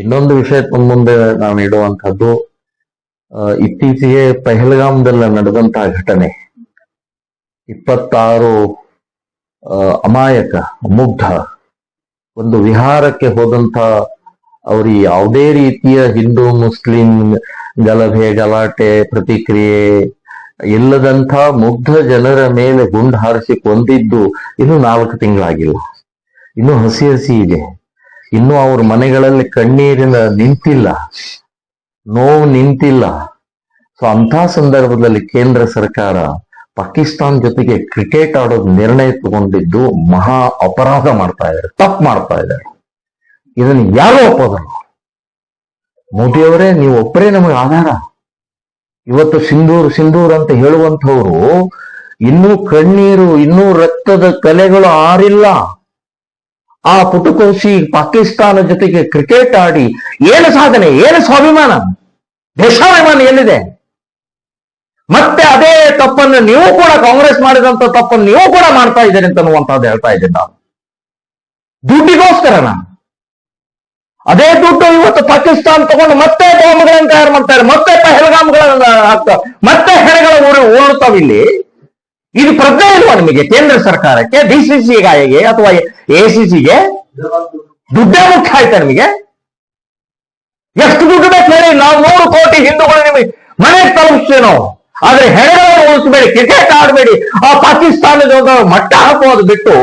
ಇನ್ನೊಂದು ವಿಷಯ ಮುಂದೆ ನಾನು ಇಡುವಂತಹದ್ದು ಇತ್ತೀಚೆಗೆ ಪೆಹಲ್ಗಾಮ್ದಲ್ಲ ನಡೆದಂತಹ ಘಟನೆ. ಇಪ್ಪತ್ತಾರು ಅಮಾಯಕ, ಮುಗ್ಧ, ಒಂದು ವಿಹಾರಕ್ಕೆ ಹೋದಂತ ಅವರು ಯಾವುದೇ ರೀತಿಯ ಹಿಂದೂ, ಮುಸ್ಲಿಂ, ಗಲಭೆ, ಗಲಾಟೆ, ಪ್ರತಿಕ್ರಿಯೆ, ಇಲ್ಲದಂಥ ಮುಗ್ಧ ಜನರ ಮೇಲೆ ಗುಂಡು ಹಾರಿಸಿ ಕೊಂದಿದ್ದು ಇನ್ನು ನಾಲ್ಕು ತಿಂಗಳಾಗಿಲ್ಲ. ಇನ್ನು ಹಸಿ ಹಸಿ ಇದೆ. ಇನ್ನು ಅವ್ರ ಮನೆಗಳಲ್ಲಿ ಕಣ್ಣೀರಿನ ನಿಂತಿಲ್ಲ, ನೋವು ನಿಂತಿಲ್ಲ. ಸೊ ಅಂತ ಸಂದರ್ಭದಲ್ಲಿ ಕೇಂದ್ರ ಸರ್ಕಾರ ಪಾಕಿಸ್ತಾನ್ ಜೊತೆಗೆ ಕ್ರಿಕೆಟ್ ಆಡೋದು ನಿರ್ಣಯ ತಗೊಂಡಿದ್ದು ಮಹಾ ಅಪರಾಧ ಮಾಡ್ತಾ ಇದ್ದಾರೆ, ತಪ್ಪು ಮಾಡ್ತಾ ಇದ್ದಾರೆ. ಇದನ್ನು ಯಾರು ಒಪ್ಪೋದಲ್ಲ? ಮೋದಿಯವರೇ ನೀವು ಒಬ್ಬರೇ ನಮಗೆ ಆಧಾರ. ಇವತ್ತು ಸಿಂಧೂರ್ ಸಿಂಧೂರ್ ಅಂತ ಹೇಳುವಂಥವ್ರು ಇನ್ನೂ ಕಣ್ಣೀರು, ಇನ್ನೂ ರಕ್ತದ ಕಲೆಗಳು ಆರಿಲ್ಲ. ಆ ಪುಟುಕೋಸಿ ಪಾಕಿಸ್ತಾನ ಜೊತೆಗೆ ಕ್ರಿಕೆಟ್ ಆಡಿ ಏನು ಸಾಧನೆ, ಏನು ಸ್ವಾಭಿಮಾನ? ದೇಶಾಭಿಮಾನ ಎಲ್ಲಿದೆ? ಮತ್ತೆ ಅದೇ ತಪ್ಪನ್ನು ನೀವು ಕೂಡ ಕಾಂಗ್ರೆಸ್ ಮಾಡಿದಂತ ತಪ್ಪನ್ನು ನೀವು ಕೂಡ ಮಾಡ್ತಾ ಇದ್ದೀರಿ ಅಂತ ಅನ್ನುವಂಥದ್ದು ಹೇಳ್ತಾ ಇದ್ದೀನಿ ನಾನು. ದುಡ್ಡಿಗೋಸ್ಕರನ? ಅದೇ ದುಡ್ಡು ಇವತ್ತು ಪಾಕಿಸ್ತಾನ ತಗೊಂಡು ಮತ್ತೆ ಬಾಂಬ್ಗಳನ್ನು ತಯಾರು ಮಾಡ್ತಾರೆ ಮತ್ತೆ ಪಹಲ್ಗಾಮ್ಗಳನ್ನ ಹಾಕ್ತಾರೆ ಮತ್ತೆ ಹೆಣಗಳ ಊರು ಇಲ್ಲಿ. ಇದು ಪ್ರಜ್ಞೆ ಇಲ್ವಾ ನಿಮಗೆ? ಕೇಂದ್ರ ಸರ್ಕಾರಕ್ಕೆ ಡಿಸಿಸಿಗೆ ಅಥವಾ ಎಸಿಸಿಗೆ ದುಡ್ಡೇ ಮುಖ್ಯ ಆಯ್ತಾ ನಿಮಗೆ? ಎಷ್ಟು ದುಡ್ಡು ಬೇಕು ಹೇಳಿ? ನಾವು ನೂರು ಕೋಟಿ ಹಿಂದೂಗಳು ನಿಮಗೆ ಮನೆಗೆ ತಲುಪಿಸ್ತೇವೆ ನಾವು. ಆದ್ರೆ ಹೆಣಗಳನ್ನು ಉಳಿಸಬೇಡಿ ಕ್ರಿಕೆಟ್ ಆಡಬೇಡಿ. ಆ ಪಾಕಿಸ್ತಾನದ ಮಟ್ಟ ಹಾಕುವುದು ಬಿಟ್ಟು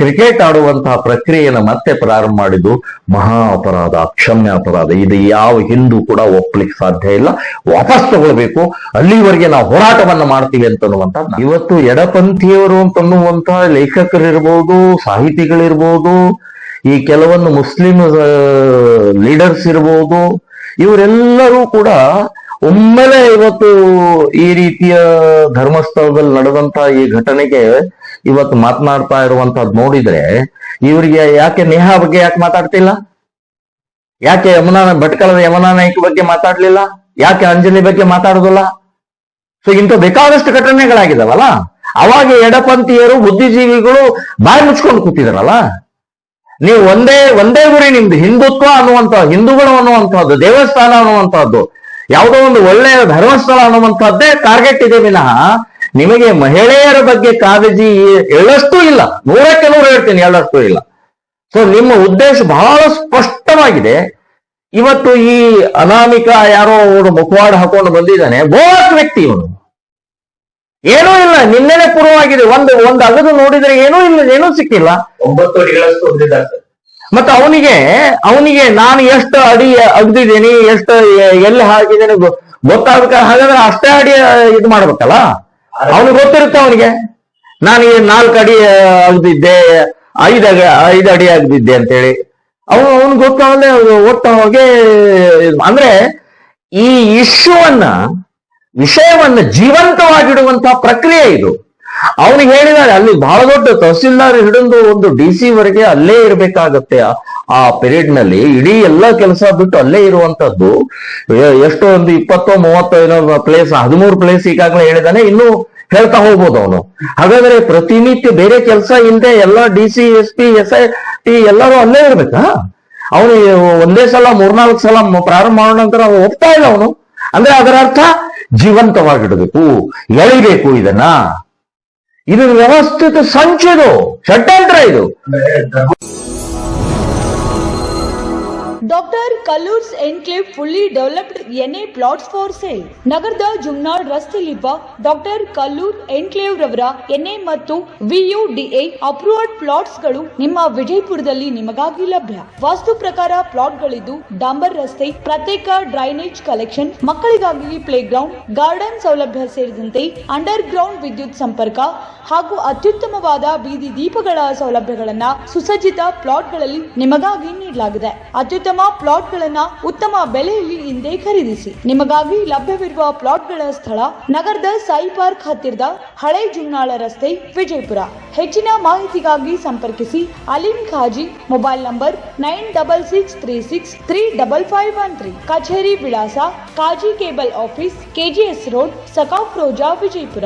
ಕ್ರಿಕೆಟ್ ಆಡುವಂತಹ ಪ್ರಕ್ರಿಯೆಯನ್ನು ಮತ್ತೆ ಪ್ರಾರಂಭ ಮಾಡಿದ್ದು ಮಹಾ ಅಪರಾಧ, ಅಕ್ಷಮ್ಯ ಅಪರಾಧ. ಇದು ಯಾವ ಹಿಂದೂ ಕೂಡ ಒಪ್ಪಲಿಕ್ಕೆ ಸಾಧ್ಯ ಇಲ್ಲ. ವಾಪಸ್ ತಗೊಳ್ಬೇಕು. ಅಲ್ಲಿವರೆಗೆ ನಾವು ಹೋರಾಟವನ್ನ ಮಾಡ್ತೀವಿ ಅಂತನ್ನುವಂತ ಇವತ್ತು ಎಡಪಂಥೀಯರು ಅಂತನ್ನುವಂತಹ ಲೇಖಕರಿರ್ಬೋದು, ಸಾಹಿತಿಗಳಿರ್ಬೋದು, ಈ ಕೆಲವೊಂದು ಮುಸ್ಲಿಂ ಲೀಡರ್ಸ್ ಇರ್ಬೋದು, ಇವರೆಲ್ಲರೂ ಕೂಡ ಒಮ್ಮೆಲೆ ಇವತ್ತು ಈ ರೀತಿಯ ಧರ್ಮಸ್ಥಳದಲ್ಲಿ ನಡೆದಂತ ಈ ಘಟನೆಗೆ ಇವತ್ತು ಮಾತನಾಡ್ತಾ ಇರುವಂತ ನೋಡಿದ್ರೆ ಇವರಿಗೆ ಯಾಕೆ ನೇಹಾ ಬಗ್ಗೆ ಯಾಕೆ ಮಾತಾಡ್ತಿಲ್ಲ? ಯಾಕೆ ಯಮುನಾ ಭಟ್ಕಳದ ಯಮುನಾ ನಾಯ್ಕ ಬಗ್ಗೆ ಮಾತಾಡ್ಲಿಲ್ಲ? ಯಾಕೆ ಅಂಜಲಿ ಬಗ್ಗೆ ಮಾತಾಡುದಿಲ್ಲ? ಸೊ ಇಂಥ ಬೇಕಾದಷ್ಟು ಘಟನೆಗಳಾಗಿದಾವಲ್ಲ. ಅವಾಗ ಎಡಪಂಥೀಯರು, ಬುದ್ಧಿಜೀವಿಗಳು ಬಾಯಿ ಮುಚ್ಕೊಂಡು ಕೂತಿದಾರಲ್ಲ. ನೀವು ಒಂದೇ ಒಂದೇ ಗುರಿ ನಿಮ್ದು ಹಿಂದುತ್ವ ಅನ್ನುವಂತ ಹಿಂದೂಗಳು ಅನ್ನುವಂತಹದ್ದು ದೇವಸ್ಥಾನ ಅನ್ನುವಂತಹದ್ದು ಯಾವುದೋ ಒಂದು ಒಳ್ಳೆಯ ಧರ್ಮಸ್ಥಳ ಅನ್ನುವಂಥದ್ದೇ ಟಾರ್ಗೆಟ್ ಇದೆ ವಿನಃ ನಿಮಗೆ ಮಹಿಳೆಯರ ಬಗ್ಗೆ ಕಾಳಜಿ ಎಳ್ಳಷ್ಟು ಇಲ್ಲ. ನೂರಕ್ಕೆ ನೂರು ಹೇಳ್ತೀನಿ ಎಳ್ಳಷ್ಟು ಇಲ್ಲ. ಸೊ ನಿಮ್ಮ ಉದ್ದೇಶ ಬಹಳ ಸ್ಪಷ್ಟವಾಗಿದೆ. ಇವತ್ತು ಈ ಅನಾಮಿಕ ಯಾರೋ ಅವರು ಮುಖವಾಡ ಹಾಕೊಂಡು ಬಂದಿದ್ದಾನೆ ಬೋಸ್ ವ್ಯಕ್ತಿ ಇವನು. ಏನೂ ಇಲ್ಲ, ನಿನ್ನೆನೆ ಪೂರ್ವವಾಗಿದೆ. ಒಂದು ಒಂದು ಅಗದು ನೋಡಿದ್ರೆ ಏನೂ ಇಲ್ಲ, ಏನೂ ಸಿಕ್ಕಿಲ್ಲ. ಒಂಬತ್ತು. ಮತ್ತೆ ಅವನಿಗೆ ಅವನಿಗೆ ನಾನು ಎಷ್ಟು ಅಡಿ ಅಗ್ದಿದ್ದೀನಿ, ಎಷ್ಟು ಎಲ್ಲಿ ಹಾಕಿದ್ದೀನಿ ಗೊ- ಗೊತ್ತಾಗ್ಬೇಕ ಹಾಗಾದ್ರೆ ಅಷ್ಟೇ ಅಡಿ ಇದು ಮಾಡ್ಬೇಕಲ್ಲ? ಅವನಿಗೆ ಗೊತ್ತಿರುತ್ತೆ ಅವನಿಗೆ. ನಾನು ನಾಲ್ಕು ಅಡಿ ಅಗ್ದಿದ್ದೆ, ಐದು ಐದು ಅಡಿ ಅಗ್ದಿದ್ದೆ ಅಂತೇಳಿ. ಅವನು ಅವನು ಗೊತ್ತಾಗಲೇ ಹೋಗಿ ಅಂದ್ರೆ ಈ ಇಶ್ಯೂವನ್ನ ವಿಷಯವನ್ನ ಜೀವಂತವಾಗಿಡುವಂತಹ ಪ್ರಕ್ರಿಯೆ ಇದು. ಅವನಿಗೆ ಹೇಳಿದ್ದಾರೆ ಅಲ್ಲಿ ಬಹಳ ದೊಡ್ಡ ತಹಸೀಲ್ದಾರ್ ಹಿಡಿದು ಒಂದು ಡಿ ಸಿ ವರೆಗೆ ಅಲ್ಲೇ ಇರಬೇಕಾಗತ್ತೆ. ಆ ಪೀರಿಯಡ್ನಲ್ಲಿ ಇಡೀ ಎಲ್ಲಾ ಕೆಲಸ ಬಿಟ್ಟು ಅಲ್ಲೇ ಇರುವಂತದ್ದು ಎಷ್ಟೋ ಒಂದು ಇಪ್ಪತ್ತೋ ಮೂವತ್ತೋ ಏನೋ ಪ್ಲೇಸ್ ಹದಿಮೂರು ಪ್ಲೇಸ್ ಈಗಾಗಲೇ ಹೇಳಿದಾನೆ, ಇನ್ನು ಹೇಳ್ತಾ ಹೋಗ್ಬೋದು ಅವನು. ಹಾಗಾದ್ರೆ ಪ್ರತಿನಿತ್ಯ ಬೇರೆ ಕೆಲಸ ಇಲ್ಲದೆ ಎಲ್ಲ D C S P S I T ಎಲ್ಲರೂ ಅಲ್ಲೇ ಇರ್ಬೇಕಾ? ಅವನು ಒಂದೇ ಸಲ, ಮೂರ್ನಾಲ್ಕು ಸಲ ಪ್ರಾರಂಭ ಮಾಡೋಣ ನಂತರ ನಾವು ಒಪ್ತಾ ಇಲ್ಲ ಅವನು. ಅಂದ್ರೆ ಅದರ ಅರ್ಥ ಜೀವಂತವಾಗಿಡಬೇಕು. ಎಳಿಬೇಕು ಇದನ್ನ. ಇದು ವ್ಯವಸ್ಥಿತ ಸಂಚಿದು ಷಡ್ಯಂತ್ರ ಇದು ಅಂದ್ರೆ ಧರ್ಮ doctor Kallurs enclave fully developed NA plots for sale ನಗರದ ಜುಮ್ನಾಳ್ ರಸ್ತೆಯಲ್ಲಿರುವ ಡಾಕ್ಟರ್ ಕಲ್ಲೂರ್ ಎನ್ಕ್ಲೇವ್ ರವರ ಎನ್ಎ ಮತ್ತು ವಿಯುಡಿಎ ಅಪ್ರೂವಡ್ ಪ್ಲಾಟ್ಸ್ಗಳು ನಿಮ್ಮ ವಿಜಯಪುರದಲ್ಲಿ ನಿಮಗಾಗಿ ಲಭ್ಯ. ವಾಸ್ತು ಪ್ರಕಾರ ಪ್ಲಾಟ್ಗಳಿದ್ದು ಡಾಂಬರ್ ರಸ್ತೆ, ಪ್ರತ್ಯೇಕ ಡ್ರೈನೇಜ್ ಕಲೆಕ್ಷನ್ ಮಕ್ಕಳಿಗಾಗಿ ಪ್ಲೇ ಗ್ರೌಂಡ್ ಗಾರ್ಡನ್ ಸೌಲಭ್ಯ ಸೇರಿದಂತೆ ಅಂಡರ್ ಗ್ರೌಂಡ್ ವಿದ್ಯುತ್ ಸಂಪರ್ಕ ಹಾಗೂ ಅತ್ಯುತ್ತಮವಾದ ಬೀದಿ ದೀಪಗಳ ಸೌಲಭ್ಯಗಳನ್ನ ಸುಸಜ್ಜಿತ ಪ್ಲಾಟ್ಗಳಲ್ಲಿ ನಿಮಗಾಗಿ ನೀಡಲಾಗಿದೆ. ಅತ್ಯುತ್ತಮ ಪ್ಲಾಟ್ಗಳನ್ನ ಉತ್ತಮ ಬೆಲೆಯಲ್ಲಿ ಹಿಂದೆ ಖರೀದಿಸಿ. ನಿಮಗಾಗಿ ಲಭ್ಯವಿರುವ ಪ್ಲಾಟ್ಗಳ ಸ್ಥಳ ನಗರದ ಸಾಯಿ ಪಾರ್ಕ್ ಹತ್ತಿರದ ಹಳೆ ಜುಮ್ನಾಳ ರಸ್ತೆ, ವಿಜಯಪುರ. ಹೆಚ್ಚಿನ ಮಾಹಿತಿಗಾಗಿ ಸಂಪರ್ಕಿಸಿ Alim Khazi mobile number nine double six three six three double five one three. ಕಚೇರಿ ವಿಳಾಸ Kazi cable office, KGS road Sakaf Roza, Vijayapura.